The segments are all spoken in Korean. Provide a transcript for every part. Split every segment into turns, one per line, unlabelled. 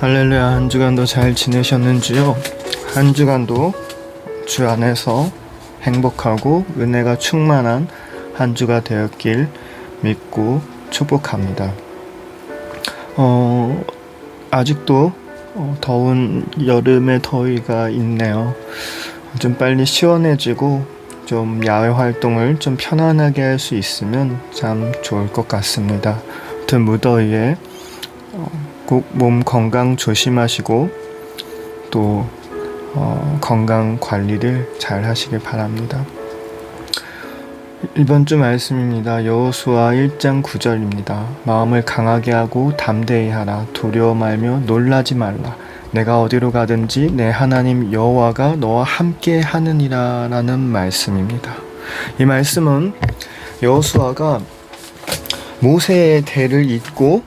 할렐루야 한 주간도 잘 지내셨는지요? 한 주간도 주 안에서 행복하고 은혜가 충만한 한 주가 되었길 믿고 축복합니다. 어, 아직도 어, 더운 여름의 더위가 있네요. 좀 빨리 시원해지고 좀 야외 활동을 좀 편안하게 할 수 있으면 참 좋을 것 같습니다. 아무튼 무더위에 꼭 몸 건강 조심하시고 또 어, 건강 관리를 잘 하시길 바랍니다. 이번 주 말씀입니다. 여호수아 1장 9절입니다. 마음을 강하게 하고 담대히 하라. 두려워 말며 놀라지 말라. 내가 어디로 가든지 내 하나님 여호와가 너와 함께 하느니라라는 말씀입니다. 이 말씀은 여호수아가 모세의 대를 잇고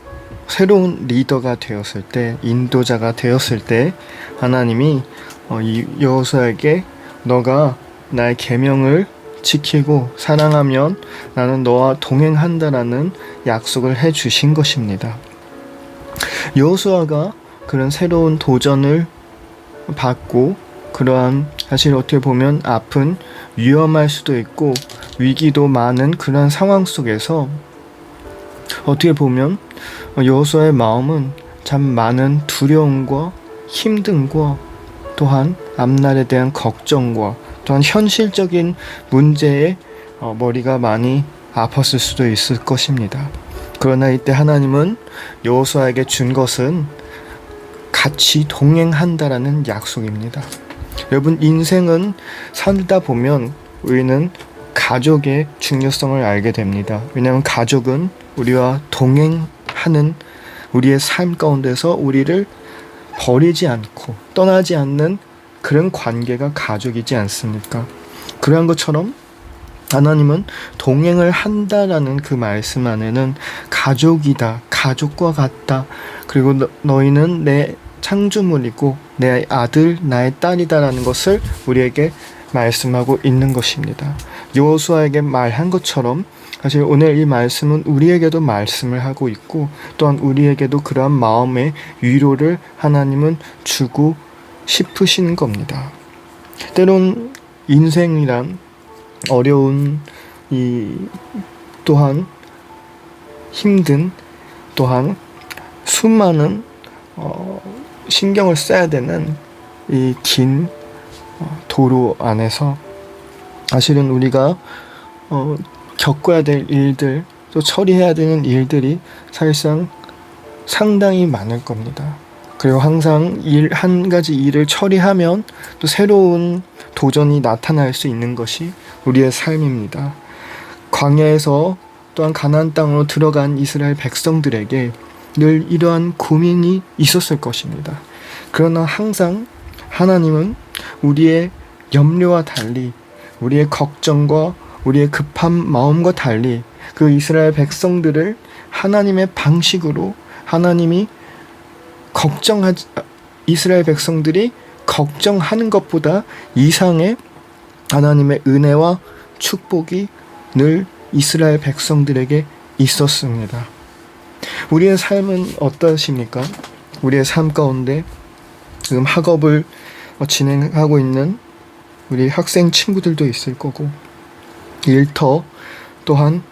새로운 리더가 되었을 때 인도자가 되었을 때 하나님이 어, 이 여호수아에게 너가 나의 계명을 지키고 사랑하면 나는 너와 동행한다라는 약속을 해 주신 것입니다. 여호수아가 그런 새로운 도전을 받고 그러한 사실 어떻게 보면 아픈 위험할 수도 있고 위기도 많은 그런 상황 속에서 어떻게 보면 여호수아의 마음은 참 많은 두려움과 힘듦과 또한 앞날에 대한 걱정과 또한 현실적인 문제에 어, 머리가 많이 아팠을 수도 있을 것입니다. 그러나 이때 하나님은 여호수아에게 준 것은 같이 동행한다라는 약속입니다. 여러분 인생은 살다 보면 우리는 가족의 중요성을 알게 됩니다. 왜냐하면 가족은 우리와 동행 하는 우리의 삶 가운데서 우리를 버리지 않고 떠나지 않는 그런 관계가 가족이지 않습니까? 그러한 것처럼 하나님은 동행을 한다라는 그 말씀 안에는 가족이다, 가족과 같다, 그리고 너, 너희는 내 창조물이고 내 아들, 나의 딸이다라는 것을 우리에게 말씀하고 있는 것입니다. 여호수아에게 말한 것처럼 사실 오늘 이 말씀은 우리에게도 말씀을 하고 있고 또한 우리에게도 그러한 마음의 위로를 하나님은 주고 싶으신 겁니다. 때론 인생이란 어려운 이 또한 힘든 또한 수많은 어, 신경을 써야 되는 이긴 어, 도로 안에서 사실은 우리가 어, 겪어야 될 일들 또 처리해야 되는 일들이 사실상 상당히 많을 겁니다. 그리고 항상 일 한 가지 일을 처리하면 또 새로운 도전이 나타날 수 있는 것이 우리의 삶입니다. 광야에서 또한 가나안 땅으로 들어간 이스라엘 백성들에게 늘 이러한 고민이 있었을 것입니다. 그러나 항상 하나님은 우리의 염려와 달리 우리의 걱정과 우리의 급한 마음과 달리 그 이스라엘 백성들을 하나님의 방식으로 하나님이 걱정하지 이스라엘 백성들이 걱정하는 것보다 이상의 하나님의 은혜와 축복이 늘 이스라엘 백성들에게 있었습니다. 우리의 삶은 어떠십니까? 우리의 삶 가운데 지금 학업을 진행하고 있는 우리 학생 친구들도 있을 거고 일터 또한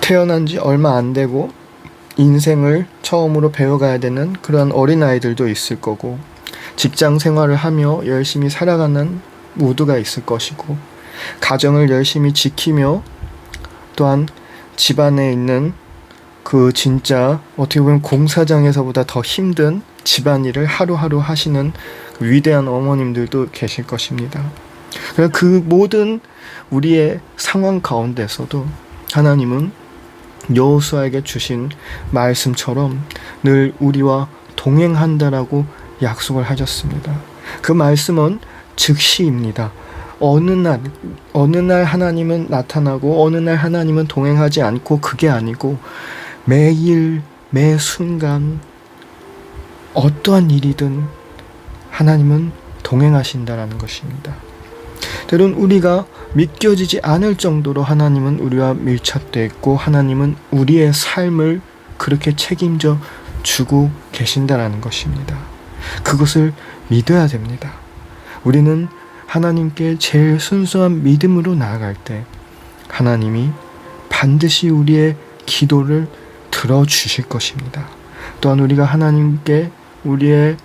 태어난 지 얼마 안 되고 인생을 처음으로 배워가야 되는 그런 어린아이들도 있을 거고 직장 생활을 하며 열심히 살아가는 모두가 있을 것이고 가정을 열심히 지키며 또한 집안에 있는 그 진짜 어떻게 보면 공사장에서보다 더 힘든 집안일을 하루하루 하시는 그 위대한 어머님들도 계실 것입니다. 그 모든 우리의 상황 가운데서도 하나님은 여호수아에게 주신 말씀처럼 늘 우리와 동행한다라고 약속을 하셨습니다. 그 말씀은 즉시입니다. 어느 날 어느 날 하나님은 나타나고 어느 날 하나님은 동행하지 않고 그게 아니고 매일 매 순간 어떠한 일이든 하나님은 동행하신다라는 것입니다. 때론 우리가 믿겨지지 않을 정도로 하나님은 우리와 밀착되어 있고 하나님은 우리의 삶을 그렇게 책임져 주고 계신다라는 것입니다. 그것을 믿어야 됩니다. 우리는 하나님께 제일 순수한 믿음으로 나아갈 때 하나님이 반드시 우리의 기도를 들어주실 것입니다. 또한 우리가 하나님께 우리의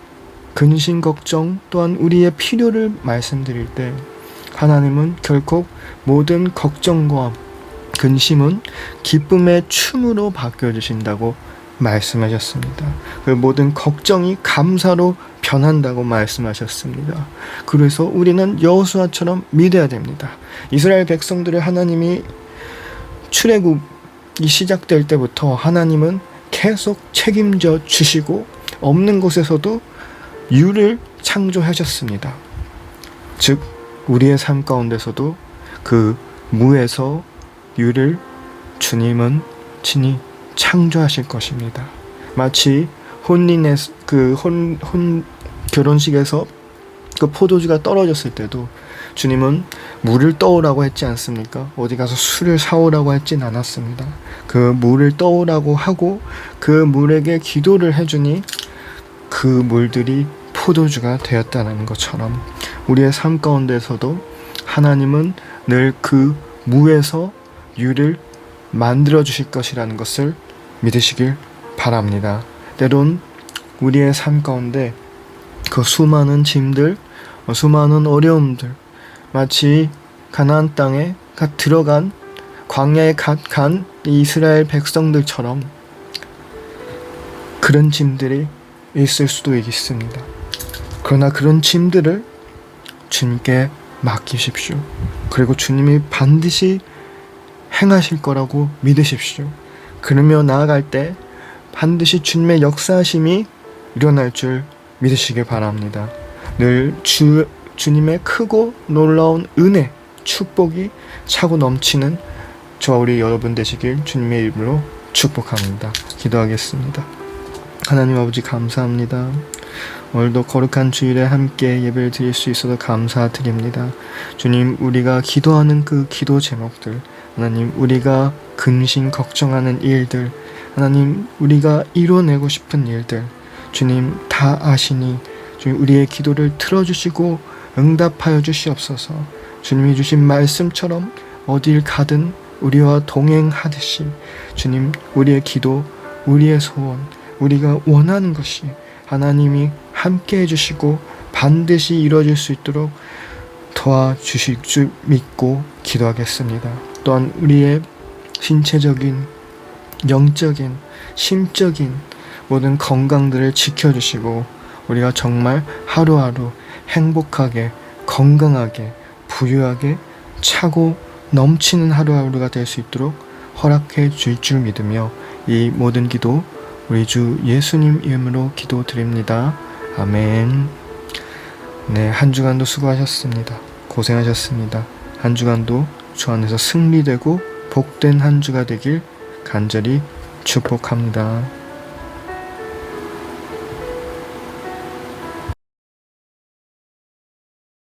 근심 걱정 또한 우리의 필요를 말씀드릴 때 하나님은 결코 모든 걱정과 근심은 기쁨의 춤으로 바뀌어 주신다고 말씀하셨습니다. 그 모든 걱정이 감사로 변한다고 말씀하셨습니다. 그래서 우리는 여호수아처럼 믿어야 됩니다. 이스라엘 백성들을 하나님이 출애굽이 시작될 때부터 하나님은 계속 책임져 주시고 없는 곳에서도 유를 창조하셨습니다. 즉 우리의 삶 가운데서도 그 무에서 유를 주님은 친히 창조하실 것입니다. 마치 혼인의 그혼 혼 결혼식에서 그 포도주가 떨어졌을 때도 주님은 물을 떠오라고 했지 않습니까? 어디 가서 술을 사오라고 했진 않았습니다. 그 물을 떠오라고 하고 그 물에게 기도를 해주니 그 물들이 포도주가 되었다는 것처럼 우리의 삶 가운데서도 하나님은 늘 그 무에서 유를 만들어 주실 것이라는 것을 믿으시길 바랍니다. 때론 우리의 삶 가운데 그 수많은 짐들, 어, 수많은 어려움들, 마치 가나안 땅에 갓 들어간 광야에 갓 간 이스라엘 백성들처럼 그런 짐들이 있을 수도 있습니다. 그러나 그런 짐들을 주님께 맡기십시오. 그리고 주님이 반드시 행하실 거라고 믿으십시오. 그러며 나아갈 때 반드시 주님의 역사하심이 일어날 줄 믿으시길 바랍니다. 늘 주, 주님의 크고 놀라운 은혜, 축복이 차고 넘치는 저와 우리 여러분 되시길 주님의 이름으로 축복합니다. 기도하겠습니다. 하나님 아버지 감사합니다. 오늘도 거룩한 주일에 함께 예배를 드릴 수 있어서 감사드립니다. 주님, 우리가 기도하는 그 기도 제목들, 하나님, 우리가 근심 걱정하는 일들, 하나님, 우리가 이뤄내고 싶은 일들, 주님 다 아시니 주님 우리의 기도를 들어주시고 응답하여 주시옵소서. 주님이 주신 말씀처럼 어딜 가든 우리와 동행하듯이 주님 우리의 기도, 우리의 소원, 우리가 원하는 것이 하나님이 함께 해주시고 반드시 이루어질 수 있도록 도와주실 줄 믿고 기도하겠습니다. 또한 우리의 신체적인, 영적인, 심적인 모든 건강들을 지켜주시고 우리가 정말 하루하루 행복하게, 건강하게, 부유하게, 차고 넘치는 하루하루가 될 수 있도록 허락해 줄 줄 믿으며 이 모든 기도 우리 주 예수님 이름으로 기도드립니다. 아멘. 네, 한 주간도 수고하셨습니다. 고생하셨습니다. 한 주간도 주 안에서 승리되고 복된 한 주가 되길 간절히 축복합니다.